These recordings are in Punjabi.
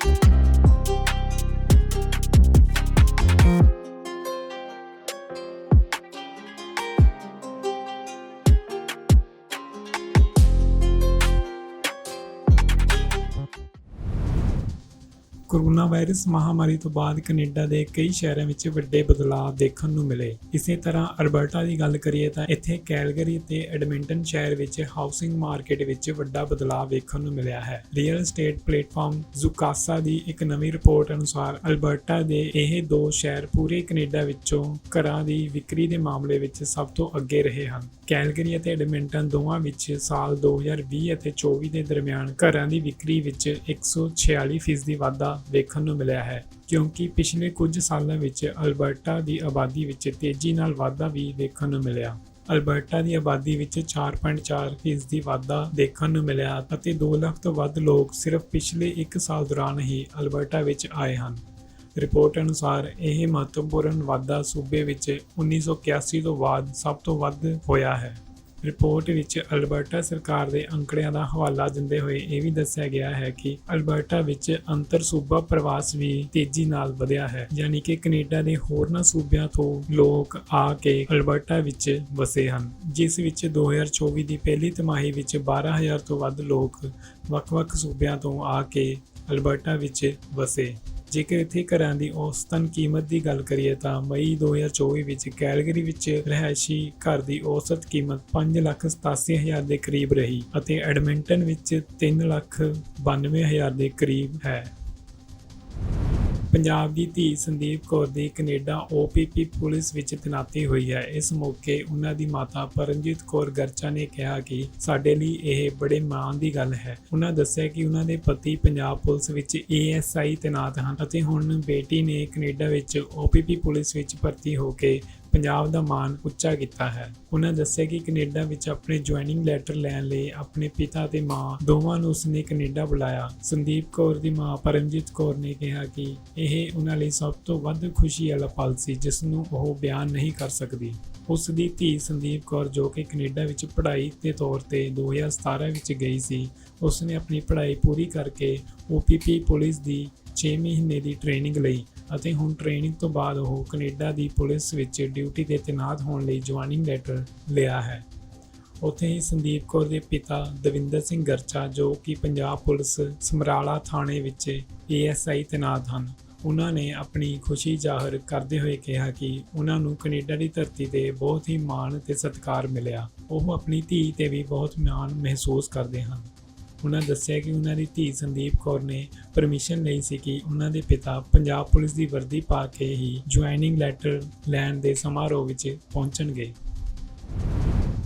Thank you. ਕੋਰੋਨਾ ਵਾਇਰਸ ਮਹਾਮਾਰੀ ਤੋਂ ਬਾਅਦ ਕੈਨੇਡਾ ਦੇ ਕਈ ਸ਼ਹਿਰਾਂ ਵਿੱਚ ਵੱਡੇ ਬਦਲਾਅ ਦੇਖਣ ਨੂੰ ਮਿਲੇ। ਇਸੇ ਤਰ੍ਹਾਂ ਅਲਬਰਟਾ ਦੀ ਗੱਲ ਕਰੀਏ ਤਾਂ ਇੱਥੇ ਕੈਲਗਰੀ ਤੇ ਐਡਮਿੰਟਨ ਸ਼ਹਿਰ ਵਿੱਚ ਹਾਊਸਿੰਗ ਮਾਰਕੀਟ ਵਿੱਚ ਵੱਡਾ ਬਦਲਾਅ ਵੇਖਣ ਨੂੰ ਮਿਲਿਆ ਹੈ। ਰੀਅਲ ਏਸਟੇਟ ਪਲੇਟਫਾਰਮ ਜ਼ੁਕਾਸਾ ਦੀ ਇੱਕ ਨਵੀਂ ਰਿਪੋਰਟ ਅਨੁਸਾਰ ਅਲਬਰਟਾ ਦੇ ਇਹ ਦੋ ਸ਼ਹਿਰ ਪੂਰੇ ਕੈਨੇਡਾ ਵਿੱਚੋਂ ਘਰਾਂ ਦੀ ਵਿਕਰੀ ਦੇ ਮਾਮਲੇ ਵਿੱਚ ਸਭ ਤੋਂ ਅੱਗੇ ਰਹੇ ਹਨ। ਕੈਲਗਰੀ ਅਤੇ ਐਡਮਿੰਟਨ ਦੋਵਾਂ ਵਿੱਚ ਸਾਲ 2020 ਅਤੇ 24 ਦੇ ਦਰਮਿਆਨ ਘਰਾਂ ਦੀ ਵਿਕਰੀ ਵਿੱਚ 146% ਫੀਸਦੀ ਵਾਧਾ ਵੇਖਣ ਨੂੰ ਮਿਲਿਆ ਹੈ, ਕਿਉਂਕਿ ਪਿਛਲੇ ਕੁਝ ਸਾਲਾਂ ਵਿੱਚ ਅਲਬਰਟਾ ਦੀ ਆਬਾਦੀ ਵਿੱਚ ਤੇਜ਼ੀ ਨਾਲ ਵਾਧਾ ਵੀ ਦੇਖਣ ਨੂੰ ਮਿਲਿਆ। ਅਲਬਰਟਾ ਦੀ ਆਬਾਦੀ ਵਿੱਚ 4.4% ਫੀਸਦੀ ਵਾਧਾ ਦੇਖਣ ਨੂੰ ਮਿਲਿਆ ਅਤੇ 2 ਲੱਖ ਤੋਂ ਵੱਧ ਲੋਕ ਸਿਰਫ ਪਿਛਲੇ 1 ਸਾਲ ਦੌਰਾਨ ਹੀ ਅਲਬਰਟਾ ਵਿੱਚ ਆਏ ਹਨ। ਰਿਪੋਰਟ ਅਨੁਸਾਰ ਇਹ ਮਹੱਤਵਪੂਰਨ ਵਾਧਾ ਸੂਬੇ ਵਿੱਚ 1981 ਤੋਂ ਬਾਅਦ ਸਭ ਤੋਂ ਵੱਧ ਹੋਇਆ ਹੈ। ਰਿਪੋਰਟ ਵਿੱਚ ਅਲਬਰਟਾ ਸਰਕਾਰ ਦੇ ਅੰਕੜਿਆਂ ਦਾ ਹਵਾਲਾ ਦਿੰਦੇ ਹੋਏ ਇਹ ਵੀ ਦੱਸਿਆ ਗਿਆ ਹੈ ਕਿ ਅਲਬਰਟਾ ਵਿੱਚ ਅੰਤਰ ਸੂਬਾ ਪ੍ਰਵਾਸ ਵੀ ਤੇਜ਼ੀ ਨਾਲ ਵਧਿਆ ਹੈ, ਯਾਨੀ ਕਿ ਕੈਨੇਡਾ ਦੇ ਹੋਰਨਾਂ ਸੂਬਿਆਂ ਤੋਂ ਲੋਕ ਆ ਕੇ ਅਲਬਰਟਾ ਵਿੱਚ ਵਸੇ ਹਨ, ਜਿਸ ਵਿੱਚ 2024 ਦੀ ਪਹਿਲੀ ਤਿਮਾਹੀ ਵਿੱਚ 12000 ਤੋਂ ਵੱਧ ਲੋਕ ਵੱਖ-ਵੱਖ ਸੂਬਿਆਂ ਤੋਂ ਆ ਕੇ ਅਲਬਰਟਾ ਵਿੱਚ ਵਸੇ। ਜੇਕਰ ਇੱਥੇ ਘਰਾਂ ਦੀ ਔਸਤਨ ਕੀਮਤ ਦੀ ਗੱਲ ਕਰੀਏ ਤਾਂ ਮਈ 2024 ਵਿੱਚ ਕੈਲਗਰੀ ਵਿੱਚ ਰਹਿائشੀ ਘਰ ਦੀ ਔਸਤ ਕੀਮਤ 587000 ਦੇ ਕਰੀਬ ਰਹੀ ਅਤੇ ਐਡਮਿੰਟਨ ਵਿੱਚ 392000 ਦੇ ਕਰੀਬ ਹੈ। ਪੰਜਾਬ ਦੀ ਧੀ ਸੰਦੀਪ ਕੌਰ ਦੀ ਕੈਨੇਡਾ OPP ਪੁਲਿਸ ਵਿੱਚ ਤੈਨਾਤੀ ਹੋਈ ਹੈ। ਇਸ ਮੌਕੇ ਉਹਨਾਂ ਦੀ ਮਾਤਾ ਪਰਮਜੀਤ ਕੌਰ ਗਰਚਾ ਨੇ ਕਿਹਾ ਕਿ ਸਾਡੇ ਲਈ ਇਹ ਬੜੇ ਮਾਣ ਦੀ ਗੱਲ ਹੈ। ਉਹਨਾਂ ਦੱਸਿਆ ਕਿ ਉਹਨਾਂ ਦੇ ਪਤੀ ਪੰਜਾਬ ਪੁਲਿਸ ਵਿੱਚ ASI ਤੈਨਾਤ ਹਨ ਅਤੇ ਹੁਣ ਬੇਟੀ ਨੇ ਕੈਨੇਡਾ ਵਿੱਚ OPP ਪੁਲਿਸ ਵਿੱਚ ਭਰਤੀ ਹੋ ਕੇ ਪੰਜਾਬ ਦਾ ਮਾਣ ਉੱਚਾ ਕੀਤਾ ਹੈ। ਉਹਨਾਂ ਦੱਸਿਆ ਕਿ ਕੈਨੇਡਾ ਵਿੱਚ ਆਪਣੇ ਜੁਆਇਨਿੰਗ ਲੈਟਰ ਲੈਣ ਲਈ ਆਪਣੇ ਪਿਤਾ ਤੇ ਮਾਂ ਦੋਵਾਂ ਨੂੰ ਉਸਨੇ ਕੈਨੇਡਾ ਬੁਲਾਇਆ। ਸੰਦੀਪ ਕੌਰ ਦੀ ਮਾਂ ਪਰਮਜੀਤ ਕੌਰ ਨੇ ਕਿਹਾ ਕਿ ਇਹ ਉਹਨਾਂ ਲਈ ਸਭ ਤੋਂ ਵੱਧ ਖੁਸ਼ੀ ਵਾਲਾ ਪਲ ਸੀ ਜਿਸ ਨੂੰ ਉਹ ਬਿਆਨ ਨਹੀਂ ਕਰ ਸਕਦੀ। ਉਸ ਦੀ ਧੀ ਸੰਦੀਪ ਕੌਰ ਜੋ ਕਿ ਕੈਨੇਡਾ ਵਿੱਚ ਪੜ੍ਹਾਈ ਦੇ ਤੌਰ ਤੇ 2017 ਵਿੱਚ ਗਈ ਸੀ ਉਸ ਨੇ ਆਪਣੀ ਪੜ੍ਹਾਈ ਪੂਰੀ ਕਰਕੇ OPP ਪੁਲਿਸ ਦੀ 6 ਮਹੀਨੇ ਦੀ ਟ੍ਰੇਨਿੰਗ ਲਈ ਅਤੇ ਹੁਣ ਟ੍ਰੇਨਿੰਗ ਤੋਂ ਬਾਅਦ ਉਹ ਕੈਨੇਡਾ ਦੀ ਪੁਲਿਸ ਵਿੱਚ ਡਿਊਟੀ ਤੇ ਤੈਨਾਤ ਹੋਣ ਲਈ ਜੁਆਇਨਿੰਗ ਲੈਟਰ ਲਿਆ ਹੈ। ਉੱਥੇ ਹੀ ਸੰਦੀਪ ਕੌਰ ਦੇ ਪਿਤਾ ਦਵਿੰਦਰ ਸਿੰਘ ਗਰਚਾ, ਜੋ ਕਿ ਪੰਜਾਬ ਪੁਲਿਸ ਸਮਰਾਲਾ ਥਾਣੇ ਵਿੱਚ ਏਐਸਆਈ ਤੈਨਾਤ ਹਨ, ਉਹਨਾਂ ਨੇ ਆਪਣੀ ਖੁਸ਼ੀ ਜ਼ਾਹਰ ਕਰਦੇ ਹੋਏ ਕਿਹਾ ਕਿ ਉਹਨਾਂ ਨੂੰ ਕੈਨੇਡਾ ਦੀ ਧਰਤੀ ਤੇ ਬਹੁਤ ਹੀ ਮਾਣ ਤੇ ਸਤਿਕਾਰ ਮਿਲਿਆ। ਉਹ ਆਪਣੀ ਧੀ ਤੇ ਵੀ ਬਹੁਤ ਮਾਣ ਮਹਿਸੂਸ ਕਰਦੇ ਹਨ। ਉਹਨਾਂ ਦੱਸਿਆ ਕਿ ਉਹਨਾਂ ਦੀ ਧੀ ਸੰਦੀਪ ਕੌਰ ਨੇ ਪਰਮਿਸ਼ਨ ਲਈ ਸੀ ਕਿ ਉਹਨਾਂ ਦੇ ਪਿਤਾ ਪੰਜਾਬ ਪੁਲਿਸ ਦੀ ਵਰਦੀ ਪਾ ਕੇ ਹੀ ਜੁਆਇਨਿੰਗ ਲੈਟਰ ਲੈਣ ਦੇ ਸਮਾਰੋਹ ਵਿੱਚ ਪਹੁੰਚਣਗੇ।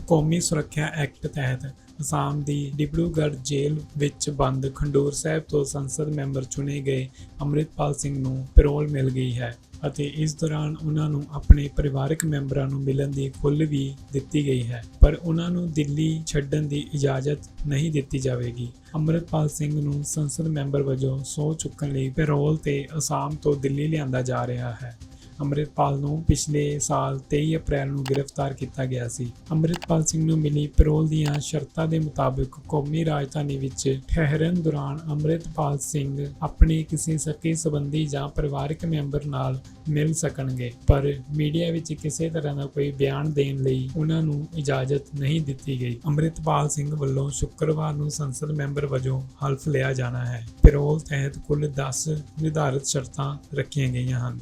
ਕੌਮੀ ਸੁਰੱਖਿਆ ਐਕਟ ਤਹਿਤ ਅਸਾਮ ਦੀ ਡਿਬਰੂਗੜ੍ਹ ਜੇਲ੍ਹ ਵਿੱਚ ਬੰਦ ਖੰਡੂਰ ਸਾਹਿਬ ਤੋਂ ਸੰਸਦ ਮੈਂਬਰ ਚੁਣੇ ਗਏ ਅੰਮ੍ਰਿਤਪਾਲ ਸਿੰਘ ਨੂੰ ਪੈਰੋਲ ਮਿਲ ਗਈ ਹੈ ਅਤੇ ਇਸ ਦੌਰਾਨ ਉਹਨਾਂ ਨੂੰ ਆਪਣੇ ਪਰਿਵਾਰਕ ਮੈਂਬਰਾਂ ਨੂੰ ਮਿਲਣ ਦੀ ਖੁੱਲ੍ਹ ਵੀ ਦਿੱਤੀ ਗਈ ਹੈ। ਪਰ ਉਹਨਾਂ ਨੂੰ ਦਿੱਲੀ ਛੱਡਣ ਦੀ ਇਜਾਜ਼ਤ ਨਹੀਂ ਦਿੱਤੀ ਜਾਵੇਗੀ। ਅੰਮ੍ਰਿਤਪਾਲ ਸਿੰਘ ਨੂੰ ਸੰਸਦ ਮੈਂਬਰ ਵਜੋਂ ਸਹੁੰ ਚੁੱਕਣ ਲਈ ਪੈਰੋਲ ਤੇ ਅਸਾਮ ਤੋਂ ਦਿੱਲੀ ਲਿਆਂਦਾ ਜਾ ਰਿਹਾ ਹੈ। ਅੰਮ੍ਰਿਤਪਾਲ ਨੂੰ ਪਿਛਲੇ ਸਾਲ 23 ਅਪ੍ਰੈਲ ਨੂੰ ਗ੍ਰਿਫਤਾਰ ਕੀਤਾ ਗਿਆ ਸੀ। ਅੰਮ੍ਰਿਤਪਾਲ ਸਿੰਘ ਨੂੰ ਮਿਲੀ ਪੈਰੋਲ ਦੀਆਂ ਸ਼ਰਤਾਂ ਦੇ ਮੁਤਾਬਕ ਕੌਮੀ ਰਾਜਧਾਨੀ ਵਿੱਚ ਠਹਿਰਨ ਦੌਰਾਨ ਅੰਮ੍ਰਿਤਪਾਲ ਸਿੰਘ ਆਪਣੇ ਕਿਸੇ ਸਕੇ ਸੰਬੰਧੀ ਜਾਂ ਪਰਿਵਾਰਕ ਮੈਂਬਰ ਨਾਲ ਮਿਲ ਸਕਣਗੇ, ਪਰ ਮੀਡੀਆ ਵਿੱਚ ਕਿਸੇ ਤਰ੍ਹਾਂ ਦਾ ਕੋਈ ਬਿਆਨ ਦੇਣ ਲਈ ਉਹਨਾਂ ਨੂੰ ਇਜਾਜ਼ਤ ਨਹੀਂ ਦਿੱਤੀ ਗਈ। ਅੰਮ੍ਰਿਤਪਾਲ ਸਿੰਘ ਵੱਲੋਂ ਸ਼ੁੱਕਰਵਾਰ ਨੂੰ ਸੰਸਦ ਮੈਂਬਰ ਵਜੋਂ ਹਲਫ ਲਿਆ ਜਾਣਾ ਹੈ। ਪੈਰੋਲ ਤਹਿਤ ਕੁੱਲ 10 ਨਿਰਧਾਰਿਤ ਸ਼ਰਤਾਂ ਰੱਖੀਆਂ ਗਈਆਂ ਹਨ।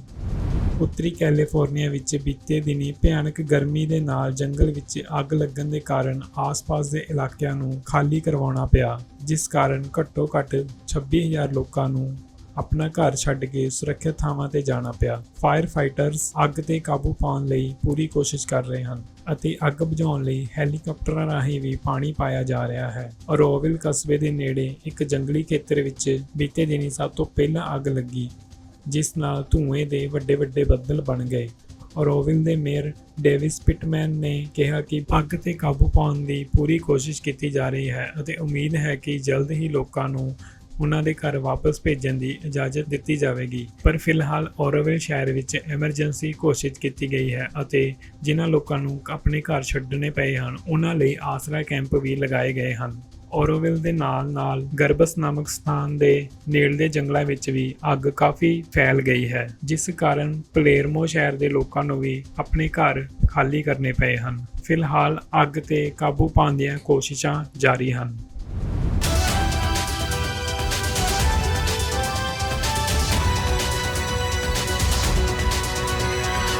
ਉੱਤਰੀ ਕੈਲੀਫੋਰਨੀਆ ਵਿੱਚ ਬੀਤੇ ਦਿਨੀ ਭਿਆਨਕ ਗਰਮੀ ਦੇ ਨਾਲ ਜੰਗਲ ਵਿੱਚ ਅੱਗ ਲੱਗਣ ਦੇ ਕਾਰਨ ਆਸ-ਪਾਸ ਦੇ ਇਲਾਕਿਆਂ ਨੂੰ ਖਾਲੀ ਕਰਵਾਉਣਾ ਪਿਆ, ਜਿਸ ਕਾਰਨ ਘੱਟੋ-ਘੱਟ 26000 ਲੋਕਾਂ ਨੂੰ ਆਪਣਾ ਘਰ ਛੱਡ ਕੇ ਸੁਰੱਖਿਅਤ ਥਾਵਾਂ ਤੇ ਜਾਣਾ ਪਿਆ। ਫਾਇਰ ਫਾਈਟਰਸ ਅੱਗ ਤੇ ਕਾਬੂ ਪਾਉਣ ਲਈ ਪੂਰੀ ਕੋਸ਼ਿਸ਼ ਕਰ ਰਹੇ ਹਨ ਅਤੇ ਅੱਗ ਬੁਝਾਉਣ ਲਈ ਹੈਲੀਕਾਪਟਰਾਂ ਰਾਹੀਂ ਵੀ ਪਾਣੀ ਪਾਇਆ ਜਾ ਰਿਹਾ ਹੈ। ਔਰੋਵਿਲ ਕਸਬੇ ਦੇ ਨੇੜੇ ਇੱਕ ਜੰਗਲੀ ਖੇਤਰ ਵਿੱਚ ਬੀਤੇ ਦਿਨੀ ਸਭ ਤੋਂ ਪਹਿਲਾਂ ਅੱਗ ਲੱਗੀ। ਜਿਸ ਨਾਲ ਧੂਏ ਦੇ ਵੱਡੇ ਵੱਡੇ ਬੱਦਲ ਬਣ ਗਏ। ਔਰੋਵਿਲ ਦੇ ਮੇਅਰ ਡੇਵਿਸ ਪਿਟਮੈਨ ਨੇ ਕਿਹਾ ਕਿ ਪੱਗ ਤੇ ਕਾਬੂ ਪਾਉਣ ਦੀ ਪੂਰੀ ਕੋਸ਼ਿਸ਼ ਕੀਤੀ ਜਾ ਰਹੀ ਹੈ ਅਤੇ ਉਮੀਦ ਹੈ ਕਿ ਜਲਦ ਹੀ ਲੋਕਾਂ ਨੂੰ ਉਹਨਾਂ ਦੇ ਘਰ ਵਾਪਸ ਭੇਜਣ ਦੀ ਇਜਾਜ਼ਤ ਦਿੱਤੀ ਜਾਵੇਗੀ। ਪਰ ਫਿਲਹਾਲ ਔਰੋਵਿਲ ਸ਼ਹਿਰ ਵਿੱਚ ਐਮਰਜੈਂਸੀ ਘੋਸ਼ਿਤ ਕੀਤੀ ਗਈ ਹੈ ਅਤੇ ਜਿਨ੍ਹਾਂ ਲੋਕਾਂ ਨੂੰ ਆਪਣੇ ਘਰ ਛੱਡਣੇ ਪਏ ਹਨ, ਉਹਨਾਂ ਲਈ ਆਸਰਾ ਕੈਂਪ ਵੀ ਲਗਾਏ ਗਏ ਹਨ। ਔਰੋਵਿਲ ਦੇ ਨਾਲ-ਨਾਲ ਗਰਬਸ ਨਾਮਕ ਸਥਾਨ ਦੇ ਨੇੜਲੇ ਜੰਗਲਾਂ ਵਿੱਚ ਵੀ ਅੱਗ ਕਾਫੀ ਫੈਲ ਗਈ ਹੈ, ਜਿਸ ਕਾਰਨ ਪਲੇਰਮੋ ਸ਼ਹਿਰ ਦੇ ਲੋਕਾਂ ਨੂੰ ਵੀ ਆਪਣੇ ਘਰ ਖਾਲੀ ਕਰਨੇ ਪਏ ਹਨ। ਫਿਲਹਾਲ ਅੱਗ ਤੇ ਕਾਬੂ ਪਾਉਣ ਦੀਆਂ ਕੋਸ਼ਿਸ਼ਾਂ ਜਾਰੀ ਹਨ।